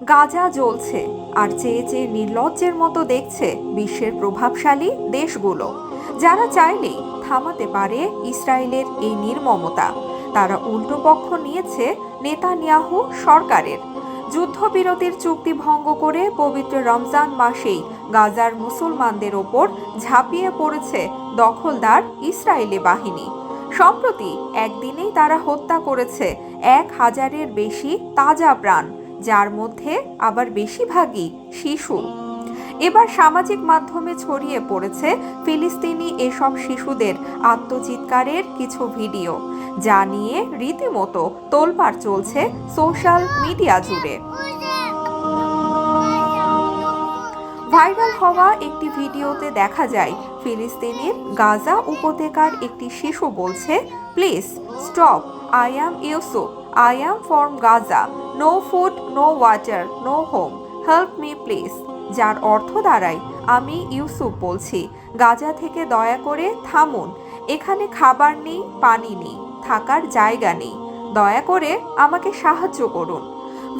গাজা জ্বলছে আর চেয়ে চেয়ে নির্লজ্জের মতো দেখছে বিশ্বের প্রভাবশালী দেশগুলো। যারা চাইলেই থামাতে পারে ইসরায়েলের এই নির্মমতা। তারা উল্টো পক্ষ নিয়েছে নেতানিয়াহু সরকারের। যুদ্ধবিরতির চুক্তি ভঙ্গ করে পবিত্র রমজান মাসেই গাজার মুসলমানদের ওপর ঝাঁপিয়ে পড়েছে দখলদার ইসরায়েলি বাহিনী। সম্প্রতি একদিনেই তারা হত্যা করেছে এক হাজারের বেশি তাজা প্রাণ। যার মধ্যে আবার বেশিরভাগই শিশু। এবার সামাজিক মাধ্যমে ছড়িয়ে পড়েছে ফিলিস্তিনি এসব শিশুদের আত্মচিৎকারের কিছু ভিডিও, যা নিয়ে রীতিমতো তোলপাড় চলছে সোশ্যাল মিডিয়া জুড়ে। ভাইরাল হওয়া একটি ভিডিওতে দেখা যায়, ফিলিস্তিনের গাজা উপত্যকার একটি শিশু বলছে, please stop, I am Yusuf. I am from Gaza. No food, no water, no home. Help me please. যার অর্থ দাঁড়ায় আমি ইউসুফ বলছি গাজা থেকে দয়া করে থামুন এখানে খাবার নেই পানি নেই থাকার জায়গা নেই দয়া করে আমাকে সাহায্য করুন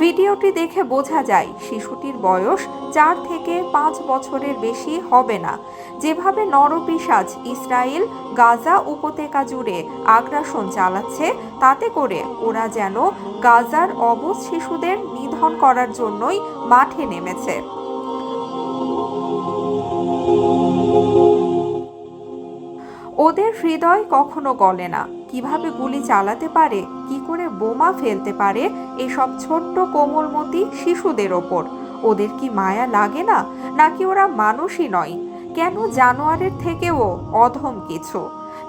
ভিডিওটি দেখে বোঝা যায় শিশুটির বয়স চার থেকে পাঁচ বছরের বেশি হবে না। যেভাবে নরপিসাজ ইসরায়েল গাজা উপত্যকা জুড়ে আগ্রাসন চালাচ্ছে, তাতে করে ওরা যেন গাজার অবুজ শিশুদের নিধন করার জন্যই মাঠে নেমেছে। ওদের হৃদয় কখনো গলে না। কীভাবে গুলি চালাতে পারে, কি করে বোমা ফেলতে পারে, এসব ছোট্ট কোমলমতি শিশুদের ওপর। ওদের কি মায়া লাগে না, নাকি ওরা মানুষই নয়? কেন জানোয়ারের থেকেও অধম কিছু?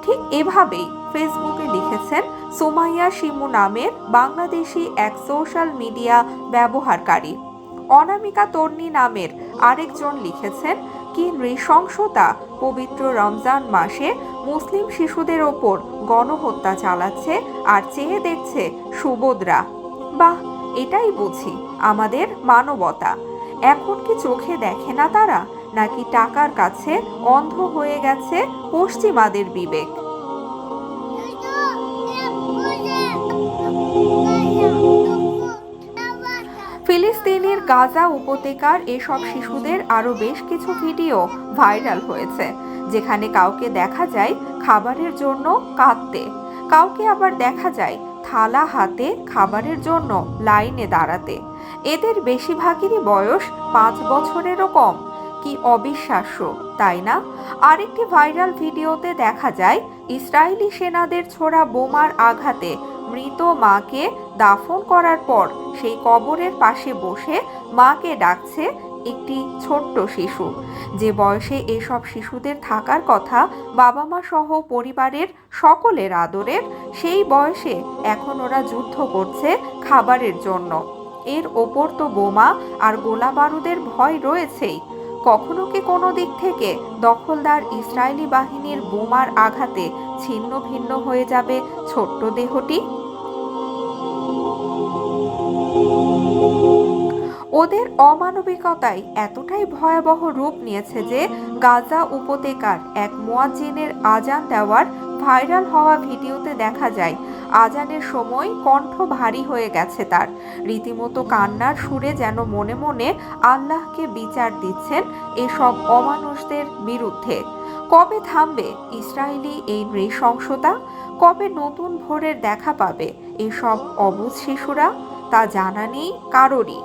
ঠিক এভাবেই ফেসবুকে লিখেছেন সোমাইয়া শিমু নামের বাংলাদেশি এক সোশ্যাল মিডিয়া ব্যবহারকারী। অনামিকা তর্নি নামের আরেকজন লিখেছেন কি নৃশংসতা পবিত্র রমজান মাসে মুসলিম শিশুদের ওপর গণহত্যা চালাচ্ছে আর চেয়ে দেখছে সুবোধরা। বাহ, এটাই বুঝি, আমাদের মানবতা। এখন কি চোখে দেখে না তারা, নাকি টাকার কাছে অন্ধ হয়ে গেছে পশ্চিমাদের বিবেক? ফিলিস্তিনের গাজা উপত্যকার এসব শিশুদের আরও বেশ কিছু ভিডিও ভাইরাল হয়েছে, যেখানে কাউকে দেখা যায় খাবারের জন্য কাঁদতে, কাউকে আবার দেখা যায় থালা হাতে খাবারের জন্য লাইনে দাঁড়াতে। এদের বেশিরভাগেরই বয়স পাঁচ বছরেরও কম, কি অবিশ্বাস্য, তাই না? আরেকটি ভাইরাল ভিডিওতে দেখা যায় ইসরায়েলি সেনাদের ছোড়া বোমার আঘাতে মৃত মাকে দাফন করার পর সেই কবরের পাশে বসে মাকে ডাকছে একটি ছোট্ট শিশু। যে বয়সে এসব শিশুদের থাকার কথা বাবা মা সহ পরিবারের সকলের আদরের, সেই বয়সে এখন ওরা যুদ্ধ করছে খাবারের জন্য। এর ওপর তো বোমা আর গোলা বারুদের ভয় রয়েছেই। কখনো কি কোনো দিক থেকে দখলদার ইসরায়েলি বাহিনীর বোমার আঘাতে ছিন্ন ভিন্ন হয়ে যাবে ছোট্ট দেহটি। ওদের অমানবিকতাই এতটাই ভয়াবহ রূপ নিয়েছে যে গাজা উপত্যকার এক মোয়াজ্জিনের আজান দেওয়ার ভাইরাল হওয়া ভিডিওতে দেখা যায়, আজানের সময় কণ্ঠ ভারী হয়ে গেছে তার। রীতিমতো কান্নার সুরে যেন মনে মনে আল্লাহকে বিচার দিচ্ছেন এসব অমানুষদের বিরুদ্ধে। কবে থামবে ইসরায়েলি এই নৃশংসতা? কবে নতুন ভোরের দেখা পাবে এসব অবুধ শিশুরা? তা জানা নেই কারোরই।